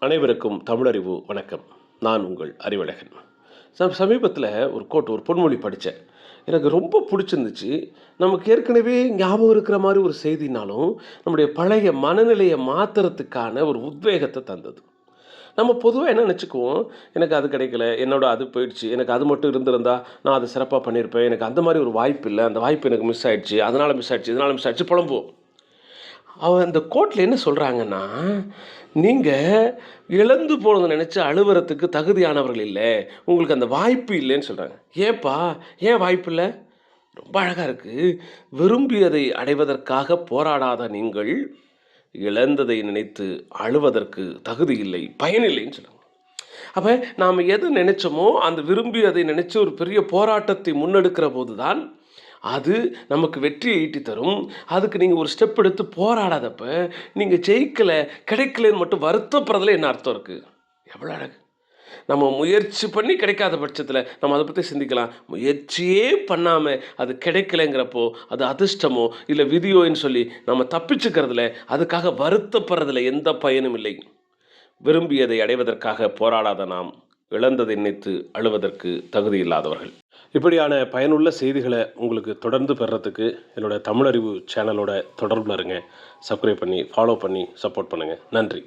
அனைவருக்கும் தமிழறிவு வணக்கம். நான் உங்கள் அறிவழகன். சமீபத்தில் ஒரு கோட் ஒரு பொன்மொழி படித்தேன் எனக்கு ரொம்ப பிடிச்சிருந்துச்சு. நமக்கு ஏற்கனவே ஞாபகம் இருக்கிற மாதிரி ஒரு செய்தினாலும் நம்முடைய பழைய மனநிலையை மாற்றுறதுக்கான ஒரு உத்வேகத்தை தந்தது. நம்ம பொதுவாக என்ன நினச்சிக்குவோம்? எனக்கு அது கிடைக்கல என்னோட அது போயிடுச்சு எனக்கு அது மட்டும் இருந்திருந்தா நான் அதை சிறப்பாக பண்ணியிருப்பேன் எனக்கு அந்த மாதிரி ஒரு வாய்ப்பு இல்லை அந்த வாய்ப்பு எனக்கு மிஸ் ஆயிடுச்சு அதனால் மிஸ் ஆயிடுச்சு இதனால் மிஸ் ஆயிடுச்சு புலம்புவோம். அவன் அந்த கோட்டில் என்ன சொல்கிறாங்கன்னா நீங்கள் இழந்து போனதை நினச்சி அழுவுறதுக்கு தகுதியானவர்கள் இல்லை. உங்களுக்கு அந்த வாய்ப்பு இல்லைன்னு சொல்கிறாங்க ஏப்பா ஏன் வாய்ப்பு இல்லை? ரொம்ப அழகாக இருக்குது விரும்பியதை அடைவதற்காக போராடாத நீங்கள் இழந்ததை நினைத்து அழுவதற்கு தகுதி இல்லை பயனில்லைன்னு சொல்கிறாங்க அப்போ நாம் எது நினைச்சோமோ அந்த விரும்பி அதை நினைச்சு ஒரு பெரிய போராட்டத்தை முன்னெடுக்கிற போது தான் அது நமக்கு வெற்றியை ஈட்டி தரும். அதுக்கு நீங்கள் ஒரு ஸ்டெப் எடுத்து போராடாதப்ப நீங்கள் ஜெயிக்கலை கிடைக்கலன்னு மட்டும் வருத்தப்படுறதுல என்ன அர்த்தம் இருக்குது எவ்வளோ அழகு. நம்ம முயற்சி பண்ணி கிடைக்காத பட்சத்தில் நம்ம அதை பற்றி சிந்திக்கலாம். முயற்சியே பண்ணாமல் அது கிடைக்கலைங்கிறப்போ அது அதிர்ஷ்டமோ இல்லை விதியோன்னு சொல்லி நம்ம தப்பிச்சுக்கிறதுல அதுக்காக வருத்தப்படுறதுல எந்த பயனும் இல்லை. விரும்பியதை அடைவதற்காக போராடாத நாம் இழந்ததை நினைத்து அழுவதற்கு தகுதி இல்லாதவர்கள். இப்படியான பயனுள்ள செய்திகளை உங்களுக்கு தொடர்ந்து பெறத்துக்கு என்னோடய தமிழறிவு சேனலோட தொடர்பில் இருங்க. சப்ஸ்கிரைப் பண்ணி ஃபாலோ பண்ணி சப்போர்ட் பண்ணுங்கள் நன்றி.